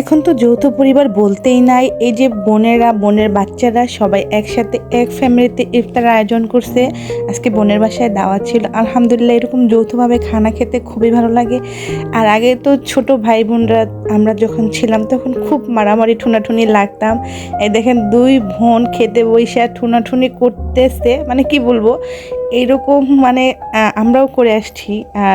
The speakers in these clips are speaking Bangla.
এখন তো যৌথ পরিবার বলতেই নাই, এই যে বোনেরা, বোনের বাচ্চারা সবাই একসাথে এক ফ্যামিলিতে ইফতার আয়োজন করছে। আজকে বোনের বাসায় দাওয়াত ছিল। আলহামদুলিল্লাহ এরকম যৌথভাবে খানা খেতে খুবই ভালো লাগে। আর আগে তো ছোট ভাই বোনরা আমরা যখন ছিলাম তখন খুব মারামারি, ঠুনাঠুনি লাগতাম। এই দেখেন দুই বোন খেতে বৈশা ঠুনাঠুনি করতেছে। মানে কি বলব? এইরকম মানে আমরাও করে আসছি।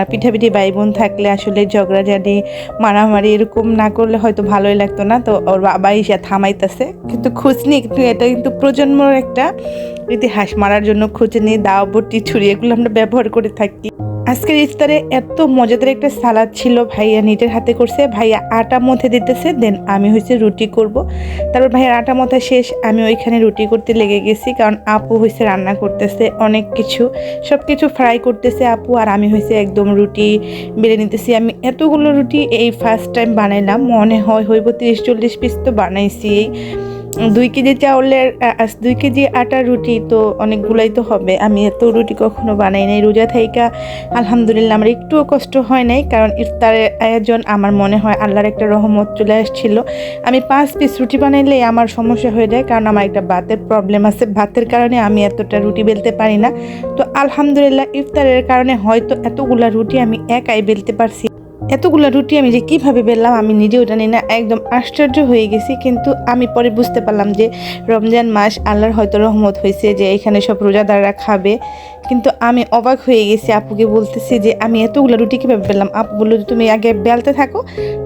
পিঠাপিঠি ভাই বোন থাকলে আসলে ঝগড়াঝাড়ি মারামারি এরকম না করলে হয়তো ভালোই লাগতো না। তো ওর বাবা এসে থামাইতেছে। কিন্তু খুঁজনি একটু এটা কিন্তু প্রজন্মর একটা ইতিহাস। মারার জন্য খুঁজনি দাও বটি ছুরি এগুলো আমরা ব্যবহার করে থাকি। আজকের ইফতারে এত মজাদার একটা সালাদ ছিল, ভাইয়া নিজের হাতে করছে, ভাইয়া আটা মথে দিতেছে দেন আমি হয়েছে রুটি করব। তারপর ভাইয়ার আটা মথা শেষ, আমি ওইখানে রুটি করতে লেগে গেছি, কারণ আপু হয়েছে রান্না করতেছে অনেক কিছু সব কিছু ফ্রাই করতেছে আপু, আর আমি হয়েছে একদম রুটি বেড়ে নিতেছি। আমি এতগুলো রুটি এই ফার্স্ট টাইম বানাইলাম, মনে হয় হইব তিরিশ চল্লিশ পিস তো বানাইছি। দুই কেজি চাউলের দুই কেজি আটার রুটি তো অনেকগুলাই তো হবে। আমি এত রুটি কখনো বানাই নাই রোজা থাইকা। আলহামদুলিল্লাহ আমার একটুও কষ্ট হয় নাই, কারণ ইফতারের আয়োজন আমার মনে হয় আল্লাহর একটা রহমত চলে আসছিল। আমি পাঁচ পিস রুটি বানাইলে আমার সমস্যা হয়ে যায়, কারণ আমার একটা ভাতের প্রবলেম আছে। ভাতের কারণে আমি এতটা রুটি বেলতে পারি না। তো আলহামদুলিল্লাহ ইফতারের কারণে হয়তো এতগুলা রুটি আমি একাই বেলতে পারছি এতগুলো রুটি আমি যে কীভাবে বেললাম আমি নিজেও জানি না, একদম আশ্চর্য হয়ে গেছি। কিন্তু আমি পরে বুঝতে পারলাম যে রমজান মাস আল্লাহর হয়তো রহমত হয়েছে যে এখানে সব রোজাদাররা খাবে। কিন্তু আমি অবাক হয়ে গেছি, আপুকে বলতেছি যে আমি এতগুলো রুটি কীভাবে বেললাম আপু বলল যে তুমি আগে বেলতে থাকো,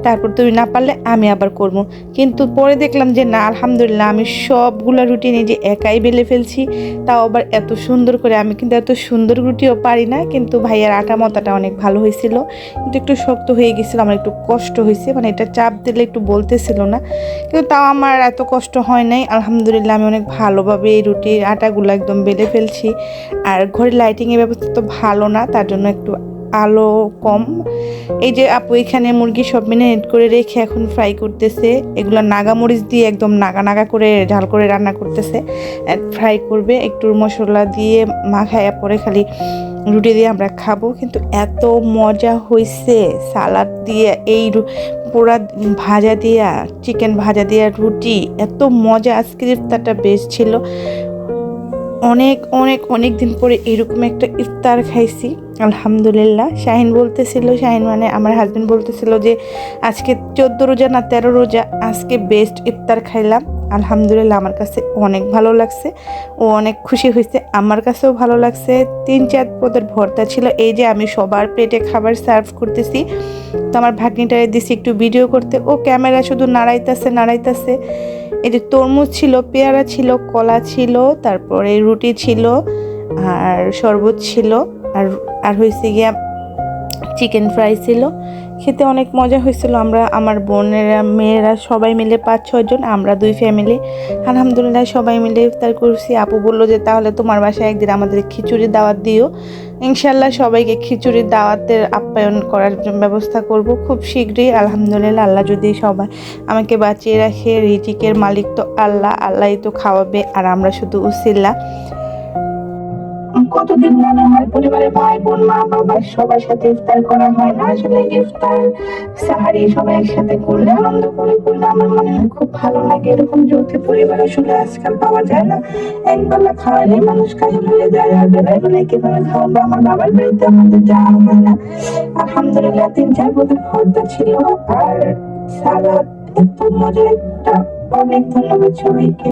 তারপর তুমি না পারলে আমি আবার করব। কিন্তু পরে দেখলাম যে না, আলহামদুলিল্লাহ আমি সবগুলো রুটি নিজে একাই বেলে ফেলছি, তাও আবার এত সুন্দর করে। আমি কিন্তু এত সুন্দর রুটিও পারি না, কিন্তু ভাইয়ার আটা মতাটা অনেক ভালো হয়েছিল। কিন্তু একটু শক্ত হয়ে গেছিল, আমার একটু কষ্ট হয়েছে মানে এটা চাপ দিলে একটু বলতেছিল না। কিন্তু তাও আমার এত কষ্ট হয় নাই। আলহামদুলিল্লাহ আমি অনেক ভালোভাবে এই রুটির আটাগুলো একদম বেলে ফেলছি। আর ঘরে লাইটিংয়ের ব্যবস্থা তো ভালো না, তার জন্য একটু আলো কম। এই যে আপু, এখানে মুরগি সব মিনিট করে রেখে এখন ফ্রাই করতেছে। এগুলো নাগা মরিচ দিয়ে একদম নাগা নাগা করে ঝাল করে রান্না করতেছে। ফ্রাই করবে, একটু মশলা দিয়ে মাখায় পরে খালি রুটি দিয়ে আমরা খাব। কিন্তু এত মজা হয়েছে সালাদ দিয়ে, এই পোড়া ভাজা দিয়া চিকেন ভাজা দিয়া রুটি। এত মজা আজকের ইফতারটা বেশ ছিল। অনেক অনেক অনেক দিন পরে এরকম একটা ইফতার খাইছি। আলহামদুলিল্লাহ। শাহিন বলতেছিল, শাহিন মানে আমার হাজবেন্ড বলতেছিল যে, আজকে চোদ্দ রোজা না তেরো রোজা? আজকে বেস্ট ইফতার খাইলাম। আলহামদুলিল্লাহ আমার কাছে অনেক ভালো লাগছে। ও অনেক খুশি হয়েছে। আমার কাছেও ভালো লাগছে। তিন চার পদের ভর্তা ছিল। এই যে আমি সবার প্লেটে খাবার সার্ভ করতেছি। তো আমার ভাগ্নিটারে দিছি একটু ভিডিও করতে। ও ক্যামেরা শুধু নাড়াইতেছে নাড়াইতেছে। এই যে তরমুজ ছিল, পেয়ারা ছিল, কলা ছিল, তারপরে রুটি ছিল আর শরবত ছিল আর আর হয়েছে গিয়া চিকেন ফ্রাই ছিল। খেতে অনেক মজা হয়েছিল। আমরা, আমার বোনেরা, মেয়েরা সবাই মিলে পাঁচ ছজন আমরা দুই ফ্যামিলি আলহামদুলিল্লাহ সবাই মিলে ইফতার করছি। আপু বলল যে, তাহলে তোমার বাসায় একদিন আমাদের খিচুড়ি দাওয়াত দিও। ইনশাল্লাহ সবাইকে খিচুড়ির দাওয়াতের আপ্যায়ন করার ব্যবস্থা করব খুব শীঘ্রই। আলহামদুলিল্লাহ, আল্লাহ যদি সবাই আমাকে বাঁচিয়ে রাখে, রিজিকের মালিক তো আল্লাহ, আল্লাহই তো খাওয়াবে, আর আমরা শুধু উসিল্লা। কতদিন মনে হয়? পরিবারে ভাই, বোন, মা, বাবা, সবার সাথে ইফতার করা হয়। না আসলে ইফতার, সাহারি সবাই একসাথে করলে আনন্দ করে করলে আমার মনে হয় খুব ভালো লাগে। এরকম যৌথ পরিবার আসলে আজকাল পাওয়া যায় না। একবেলা খাওয়ালে মানুষ হয়ে যায়, আর বেলায় বেলায় কীভাবে খাওয়াবো আমার বাবার বাড়িতে আমাদের যাওয়া হয় না। আলহামদুলিল্লাহ তিন চার ছিল, আর সালাদ এত মজার একটা, অনেক ধন্যবাদ সবাইকে।